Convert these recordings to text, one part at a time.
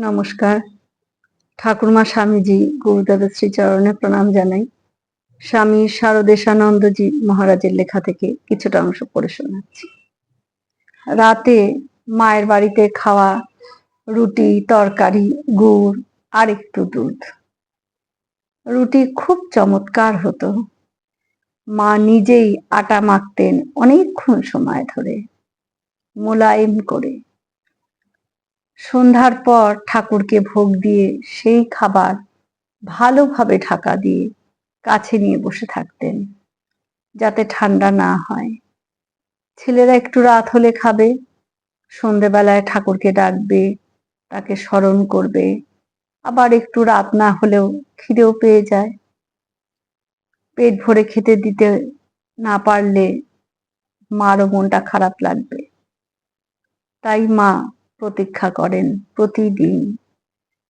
নমস্কার। ঠাকুরমা স্বামীজি গুরুদেবের শ্রীচরণে প্রণাম জানাই। স্বামী শারদেশানন্দজি মহারাজের লেখা থেকে কিছুটা অংশ পড়ে শোনাচ্ছি। রাতে মায়ের বাড়িতে খাওয়া, রুটি, তরকারি, গুড় আর একটু দুধ। রুটি খুব চমৎকার হতো। মা নিজেই আটা মাখতেন অনেকক্ষণ সময় ধরে। মোলায়েম করে সন্ধ্যার পর ঠাকুরকে ভোগ দিয়ে সেই খাবার ভালোভাবে ঢাকা দিয়ে কাছে নিয়ে বসে থাকতেন, যাতে ঠান্ডা না হয়। ছেলেরা একটু রাত হলে খাবে, সন্ধেবেলায় ঠাকুরকে ডাকবে, তাকে স্মরণ করবে, আবার একটু রাত না হলেও খিদেও পেয়ে যায়। পেট ভরে খেতে দিতে না পারলে মারও মনটা খারাপ লাগবে। তাই মা প্রতীক্ষা করেন প্রতিদিন।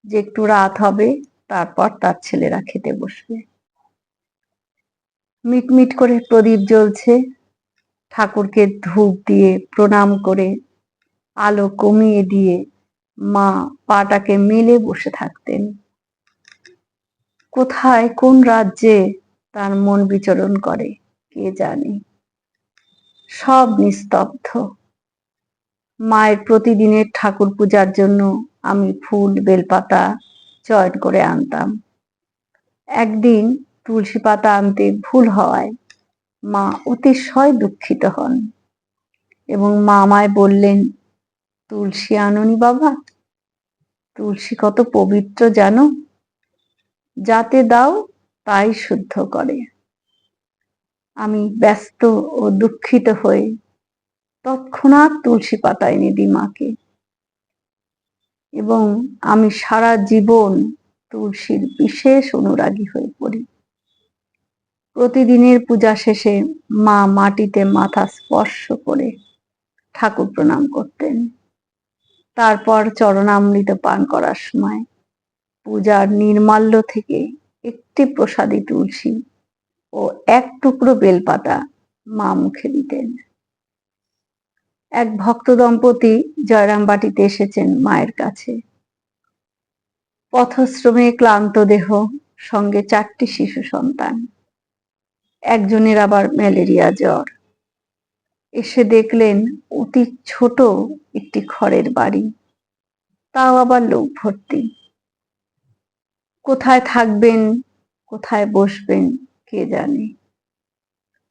যে একটু রাত হবে, তারপর তার ছেলেরা খেতে বসবে। মিটমিট করে প্রদীপ জ্বলছে। ঠাকুরকে ধূপ দিয়ে প্রণাম করে, আলো কমিয়ে দিয়ে মা পাটাকে মেলে বসে থাকতেন। কোথায়, কোন রাজ্যে তার মন বিচরণ করে, কে জানে? সব নিস্তব্ধ। মায়ের প্রতিদিনের ঠাকুর পূজার জন্য আমি ফুল, বেলপাতা চয়ন করে আনতাম। একদিন তুলসী পাতা আনতে ভুল হওয়ায় মা অতিশয় দুঃখিত হন এবং মা আমায় বললেন, তুলসী আননি বাবা, তুলসী কত পবিত্র জানো, যাতে দাও তাই শুদ্ধ করে। আমি ব্যস্ত ও দুঃখিত হয়ে তৎক্ষণাৎ তুলসী পাতা এনে দিই মাকে। এবং আমি সারা জীবন তুলসীর বিশেষ অনুরাগী হয়ে পড়ি। প্রতিদিনের পূজা শেষে মা মাটিতে মাথা স্পর্শ করে ঠাকুর প্রণাম করতেন। তারপর চরণামৃত পান করার সময় পূজার নির্মাল্য থেকে একটি প্রসাদী তুলসী ও এক টুকরো বেলপাতা মা মুখে দিতেন। এক ভক্ত দম্পতি জয়রামবাটিতে এসেছেন মায়ের কাছে। পথশ্রমে ক্লান্ত দেহ, সঙ্গে চারটি শিশু সন্তান। একজনের আবার ম্যালেরিয়া জ্বর। এসে দেখলেন অতি ছোট একটি খড়ের বাড়ি। তাও আবার লোক ভর্তি। কোথায় থাকবেন, কোথায় বসবেন, কে জানে?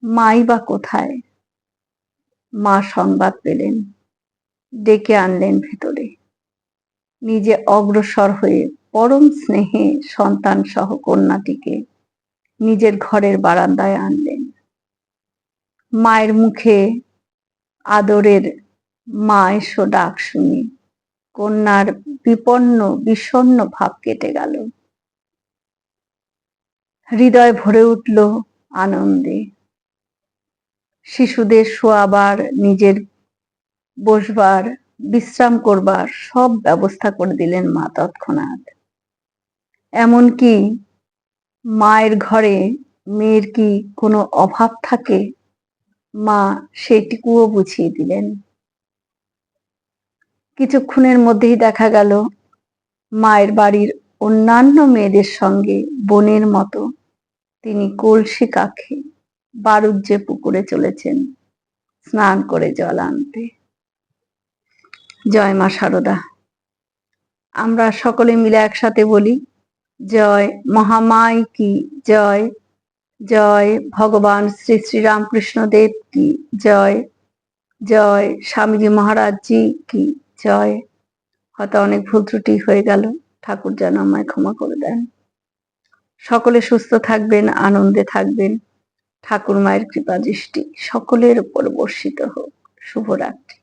মাই বা কোথায়? মা সংবাদ পেলেন, ডেকে আনলেন ভেতরে। নিজে অগ্রসর হয়ে পরম স্নেহে সন্তান সহ কন্যাটিকে নিজের ঘরের বারান্দায় আনলেন। মায়ের মুখে আদরের মা এসো ডাক শুনি কন্যার বিপন্ন বিষণ্ন ভাব কেটে গেল। হৃদয় ভরে উঠল আনন্দে। শিশুদের শোয়াবার, নিজের বসবার, বিশ্রাম করবার সব ব্যবস্থা করে দিলেন মা তৎক্ষণাৎ। এমনকি মায়ের ঘরে মেয়ের কি কোনো অভাব থাকে? মা সেটিকুও বুঝিয়ে দিলেন। কিছুক্ষণের মধ্যেই দেখা গেল, মায়ের বাড়ির অন্যান্য মেয়েদের সঙ্গে বোনের মতো তিনি কলসি কাখে। বারুজ্যে পুকুরে চলেছেন, স্নান করে জল আনতে। জয় মা সারদা। আমরা সকলে মিলে একসাথে বলি, জয় মহামাই কি, জয় জয় ভগবান শ্রী শ্রী রামকৃষ্ণ দেব কি, জয় জয় স্বামীজি মহারাজ জি কি, জয়। হয়তো অনেক ভুল ত্রুটি হয়ে গেল, ঠাকুর যেন আমায় ক্ষমা করে দেন। সকলে সুস্থ থাকবেন, আনন্দে থাকবেন। ঠাকুর মায়ের কৃপা দৃষ্টি সকলের উপর বর্ষিত হোক। শুভরাত্রি।